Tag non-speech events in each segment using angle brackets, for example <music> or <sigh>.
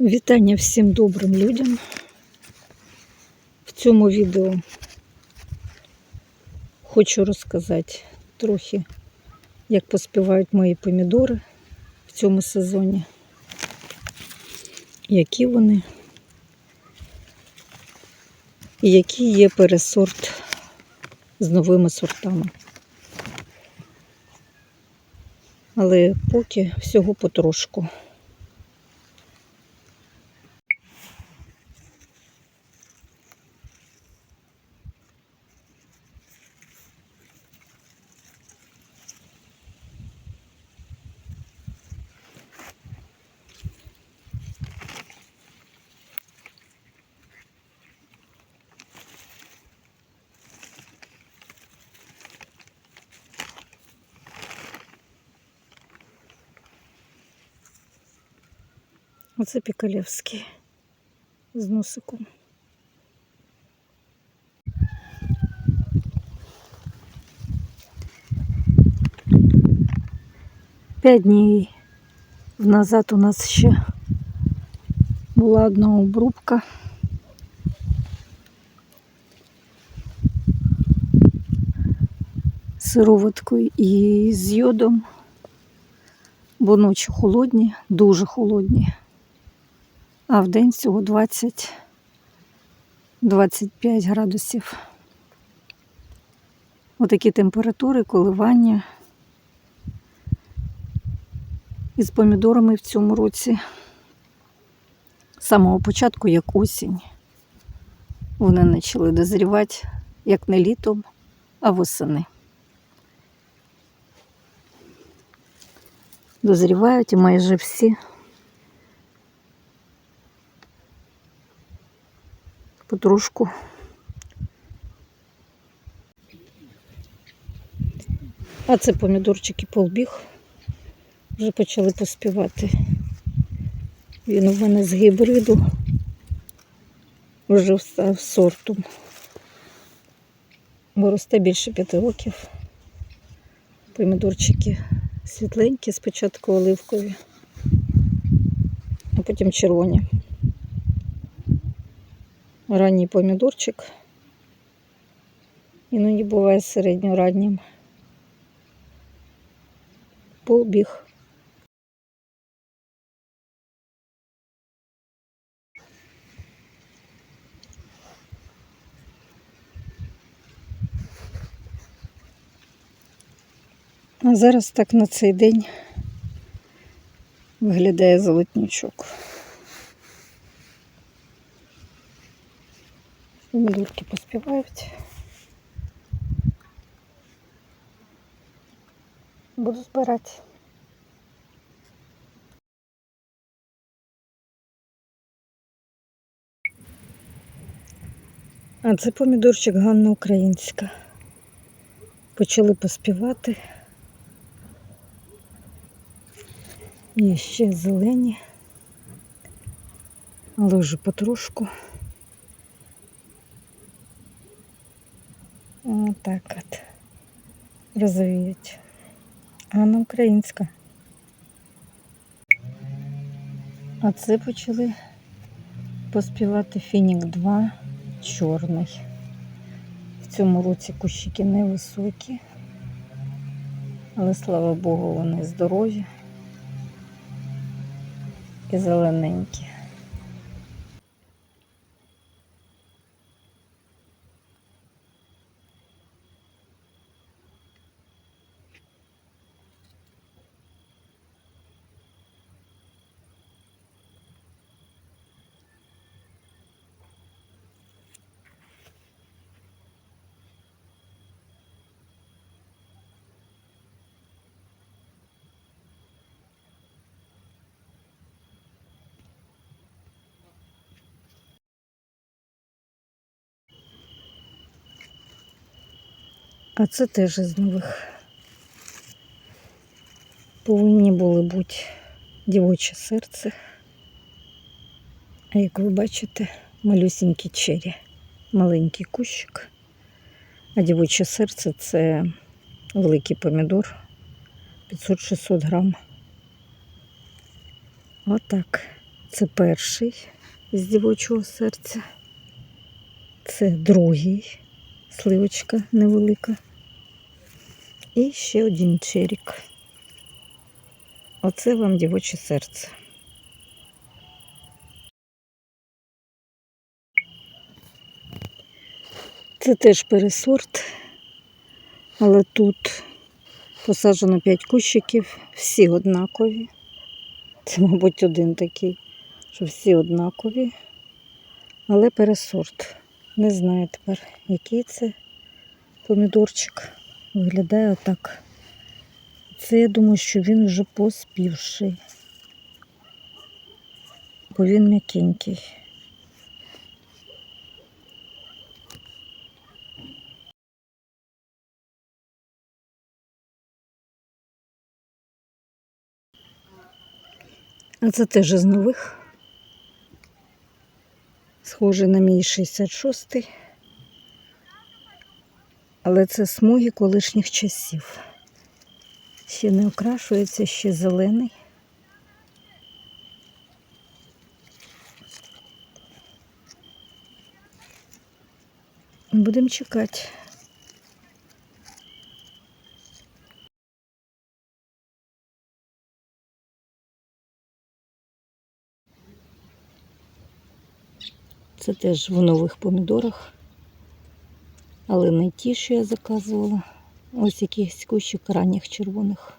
Вітання всім добрим людям. В цьому відео хочу розказати трохи, як поспівають мої помідори в цьому сезоні, які вони і який є пересорт з новими сортами. Але поки всього потрошку. Оце Пікалєвський з носиком. П'ять днів назад у нас ще була одна обрубка. Сироваткою і з йодом, бо ночі холодні, дуже холодні а в день всього 20-25 градусів. Отакі температури, коливання. І з помідорами в цьому році з самого початку, як осінь, вони почали дозрівати як не літом, а восени. Дозрівають і майже всі. Потрошку. А це помідорчики полбіг. Вже почали поспівати. Він у мене з гібриду вже став сортом. Бо росте більше п'яти років. Помідорчики світленькі, спочатку оливкові, а потім червоні ранній помідорчик. Іноді буває середньораннім. Полбіг. А зараз так на цей день виглядає золотничок. Помідорки поспівають. Буду збирати. А це помідорчик Ганна Українська. Почали поспівати. І ще зелені, але вже потрошку. Отак от. Розовіють. Ганна українська. А це почали поспівати Фінік 2 чорний. В цьому році кущики невисокі, але слава Богу, вони здорові і зелененькі. А це теж із нових. Повинні були бути дівоче серце. А як ви бачите, малюсінький чері, маленький кущик. А дівоче серце це великий помідор 500-600 грам. Отак. Це перший з дівочого серця. Це другий сливочка невелика. І ще один черік. Оце вам дівоче серце. Це теж пересорт, але тут посаджено 5 кущиків, всі однакові. Це, мабуть, один такий, що всі однакові, але пересорт. Не знаю тепер, який це помідорчик. Виглядає отак. Це я думаю, що він вже поспівший, бо він м'якенький. А це теж з нових. Схоже на мій 66-й. Але це смуги колишніх часів. Ще не окрашується, ще зелений. Будемо чекати. Це теж в нових помідорах, але не ті, що я заказувала. Ось якийсь кущик ранніх червоних.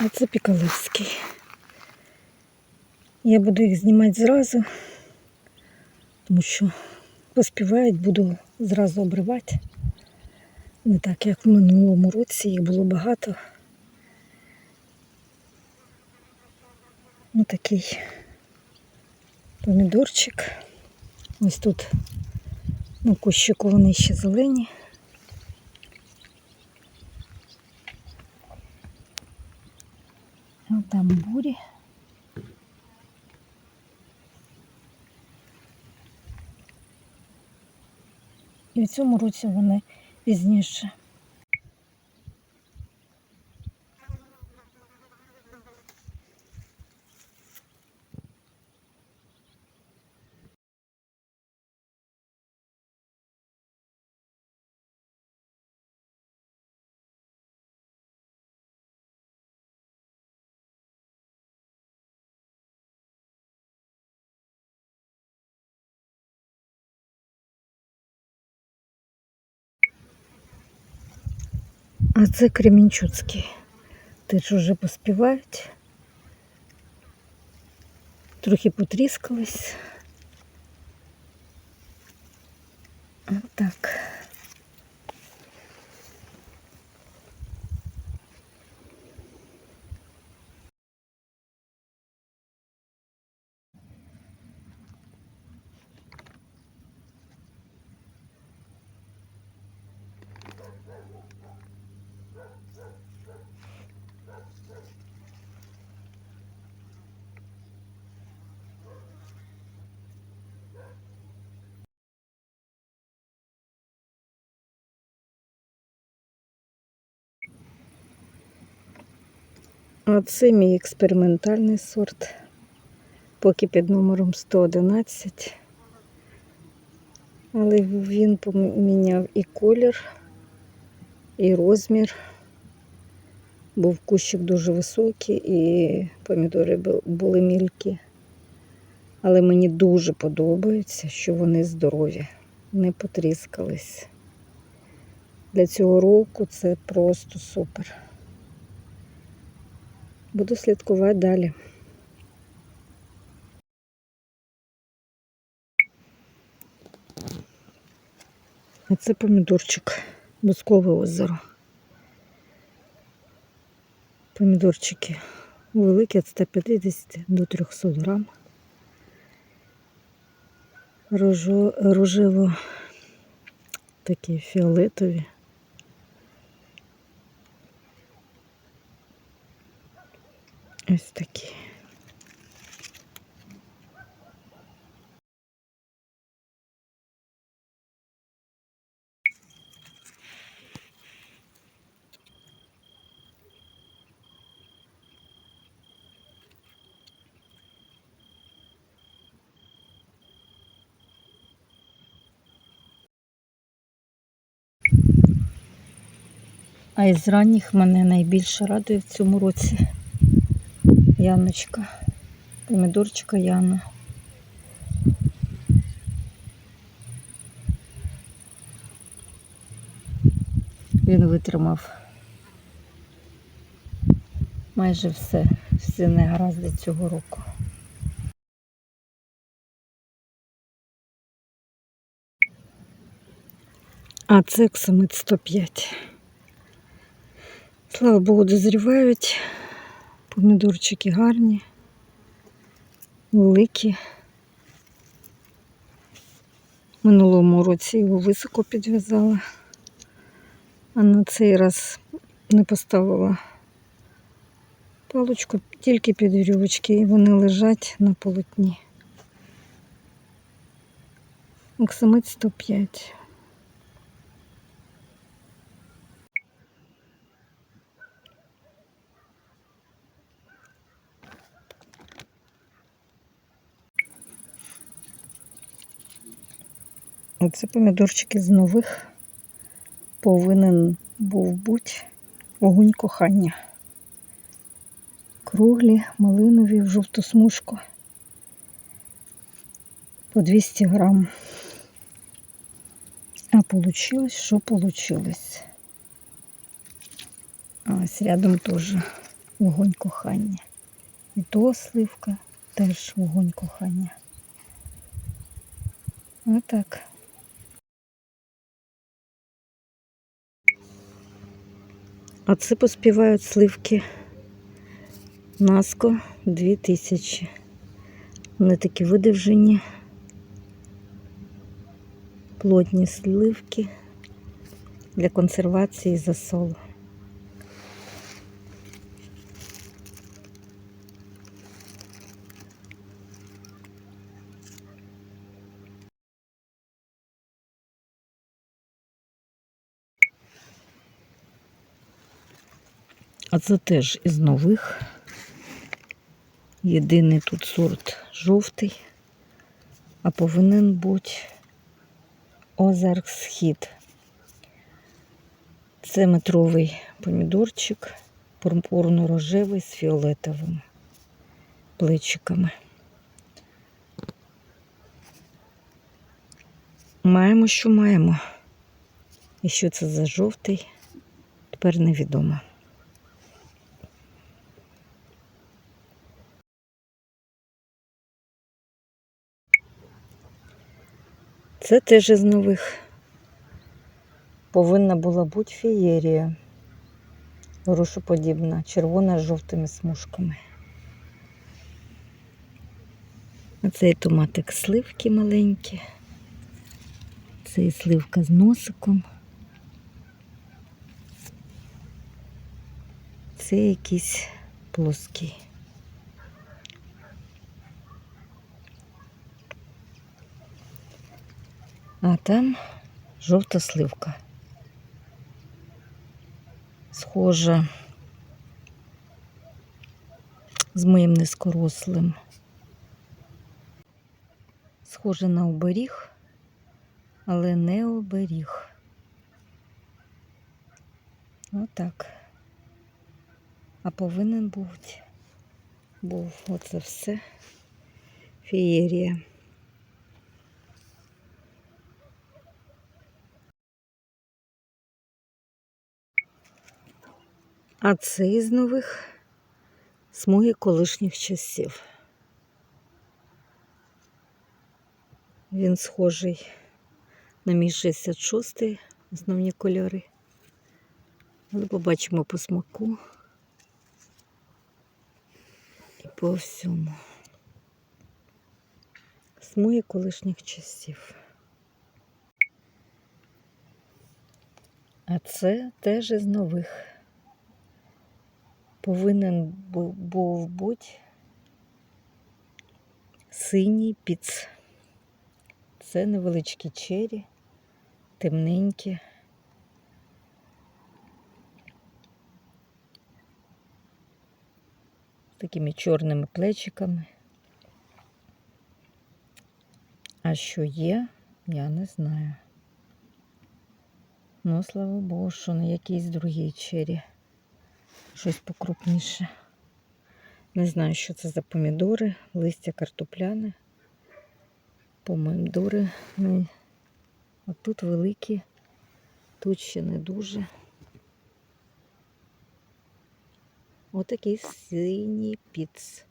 А це пікалевський. Я буду їх знімати зразу, тому що поспівають, буду зразу обривати. Не так, як в минулому році їх було багато. Ось такий помідорчик. Ось тут на кущику вони ще зелені. А там бурі. І в цьому році вони пізніше. А це Кремінчуцький. Теж уже поспівають. Трохи потріскались. Отак. А це мій експериментальний сорт, поки під номером 111. Але він поміняв і колір, і розмір. Був кущик дуже високий і помідори були мількі. Але мені дуже подобається, що вони здорові, не потріскались. Для цього року це просто супер. Буду слідкувати далі. А це помідорчик, Бускове озеро. Помідорчики великі від 150 до 300 грам. Рожево такі фіолетові. Ось такі. А із ранніх мене найбільше радує в цьому році Яночка. Помідорчика Яна. Він витримав майже все, всі негаразди цього року. А це Оксамит 105. Слава Богу, дозрівають. Помідорчики гарні, великі. Минулому році його високо підв'язала, а на цей раз не поставила паличку тільки під вірьовочки, і вони лежать на полотні. Оксамит 105. Оце помідорчики з нових повинен був бути вогонь кохання. Круглі, малинові в жовту смужку. По 200 грам. А получилось, що получилось. Ось рядом теж вогонь кохання. І то сливка теж вогонь кохання. Отак. А це поспівають сливки Наско 2000. Вони такі видовжені, плотні сливки для консервації засолу. А це теж із нових. Єдиний тут сорт жовтий, а повинен бути Озарк Схід. Це метровий помідорчик, пурпурно-рожевий з фіолетовими плечиками. Маємо, що маємо. І що це за жовтий, тепер невідомо. Це теж із нових. Повинна була бути фієрія. Грушоподібна, червона з жовтими смужками. Оцей томатик сливки маленькі. Це сливка з носиком. Це якийсь плоский. А там жовта сливка. Схожа з моїм низькорослим. Схожа на оберіг, але не оберіг. Отак. А повинен бути. Був оце все феєрія. А це із нових смуги колишніх часів. Він схожий на мій 66 основні кольори. Але побачимо по смаку і по всьому. Смуги колишніх часів. А це теж із нових повинен був бути синій піц. Це невеличкі чері, темненькі. З такими чорними плечиками. А що є, я не знаю. Ну, слава Богу, що не якийсь другий чері. Щось покрупніше. Не знаю, що це за помідори, листя картопляне. Помидори. Не... А тут великі, тут ще не дуже. Отакий синій піц.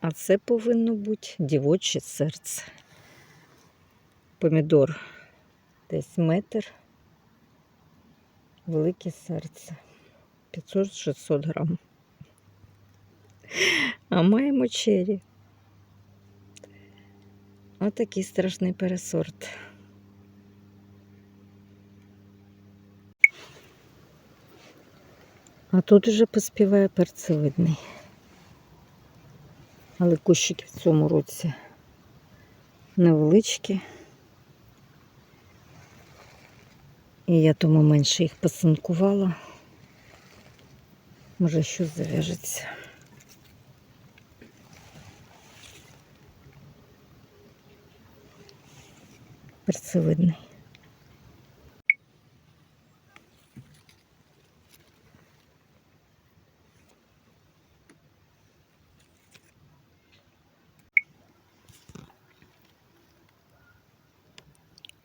А це повинно бути дівоче серце. Помідор десь метр. Велике серце. 500-600 грам. А маємо чері. Отакий страшний пересорт. А тут уже поспіває перцевидний. Але кущики в цьому році невеличкі. І я тому менше їх посинкувала. Може, щось зав'яжеться. Перцевидний.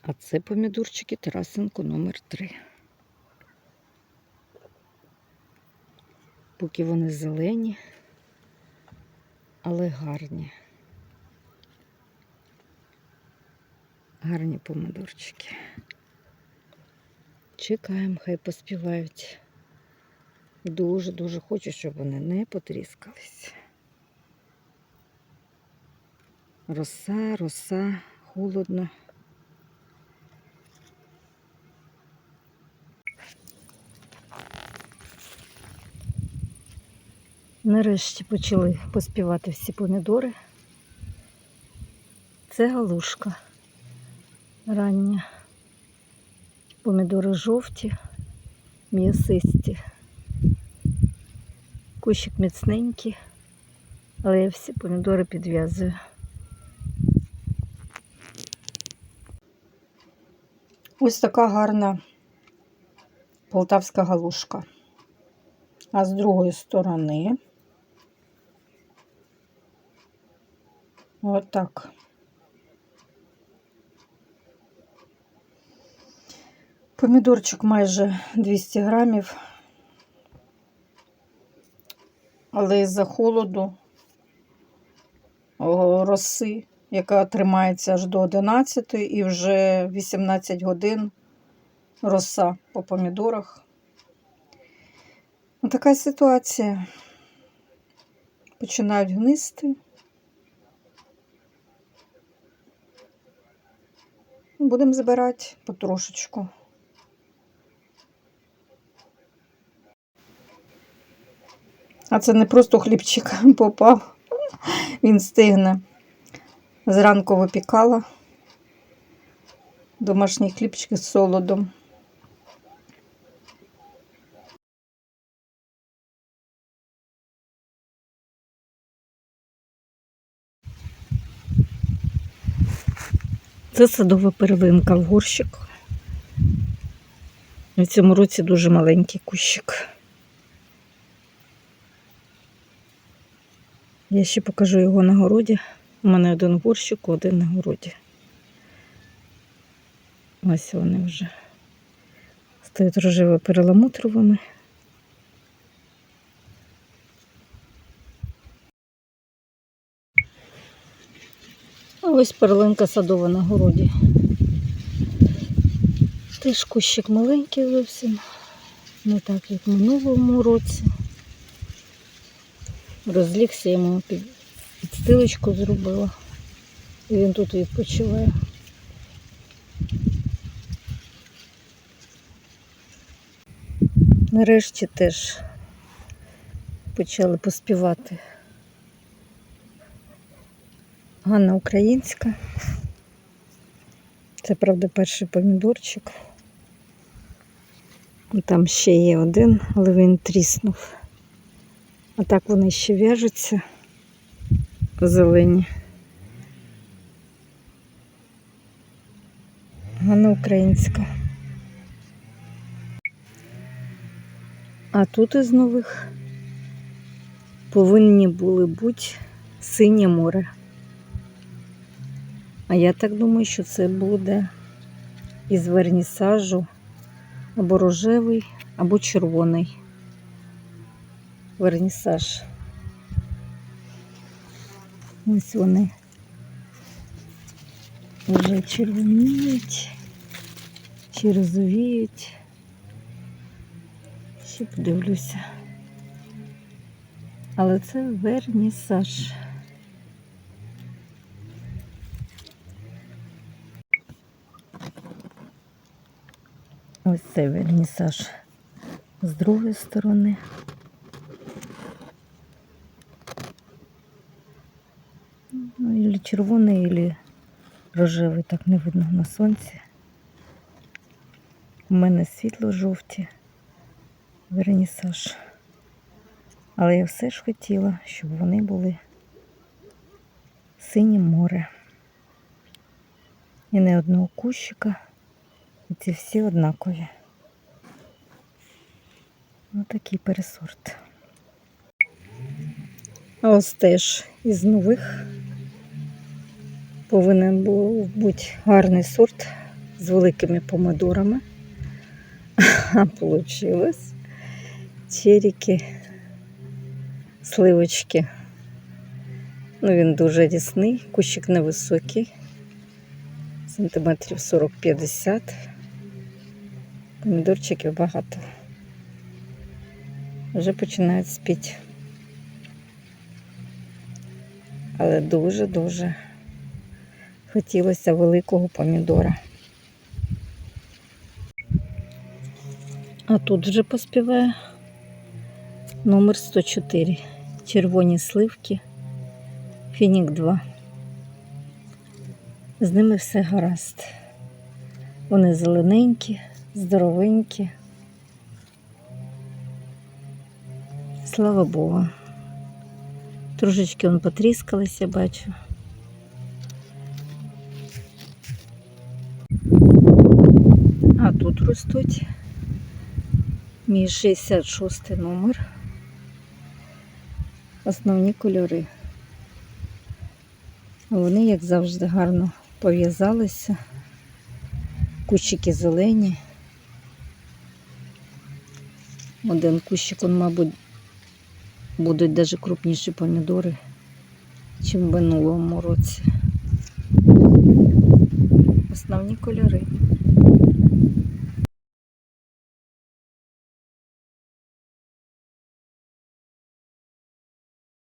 А це помідорчики Тарасенко номер 3 Поки вони зелені, але гарні. Гарні помидорчики. Чекаємо, хай поспівають. Дуже-дуже хочу, щоб вони не потріскались. Роса, роса, холодно. Нарешті почали поспівати всі помідори. Це галушка рання. Помідори жовті, м'ясисті. Кущик міцненький, але я всі помідори підв'язую. Ось така гарна полтавська галушка. А з другої сторони отак. Помідорчик майже 200 грамів, але із-за холоду роси, яка тримається аж до 11 і вже 18 годин роса по помідорах. Така ситуація. Починають гнисти. Будемо збирати потрошечку. А це не просто хлібчик <laughs> попав, він стигне. Зранку випікала домашні хлібчики з солодом. Це садова первинка в горщик. В цьому році дуже маленький кущик. Я ще покажу його на городі. У мене один горщик, один на городі. Ось вони вже стають рожево переламутровими. А ось перлинка садова на городі. Теж кущик маленький зовсім, не так, як в минулому році. Розлігся йому під, підстилочку зробила. І він тут відпочиває. Нарешті теж почали поспівати. Ганна Українська. Це, правда, перший помідорчик. Там ще є один, але він тріснув. А так вони ще в'яжуться. зелені. Вона українська. А тут із нових повинні були бути синє море. А я так думаю, що це буде із вернісажу або рожевий, або червоний вернісаж. Ось вони вже червоніють, чи розовіють. Ще подивлюся. Але це вернісаж. Ось цей вернісаж з другої сторони. Ну, ілі червоний, ілі рожевий, так не видно на сонці. У мене світло-жовті вернісаж. Але я все ж хотіла, щоб вони були синє море. І не одного кущика. Ці всі однакові. Ось такий пересорт. Ось теж із нових повинен був бути гарний сорт з великими помидорами. <laughs> А вийшло черіки, сливочки. Ну, він дуже рісний, кущик невисокий, сантиметрів 40-50. Помідорчиків багато. Вже починають спіти. Але дуже-дуже хотілося великого помідора. А тут вже поспіває номер 104. Червоні сливки. Фінік 2. З ними все гаразд. Вони зелененькі, здоровенькі. Слава Богу. Трошечки он потріскалися, бачу. А тут ростуть мій 66 номер. Основні кольори. Вони, як завжди, гарно пов'язалися. Кущики зелені. Один кущик, он, мабуть, будуть навіть крупніші помідори, ніж в минулому році. Основні кольори.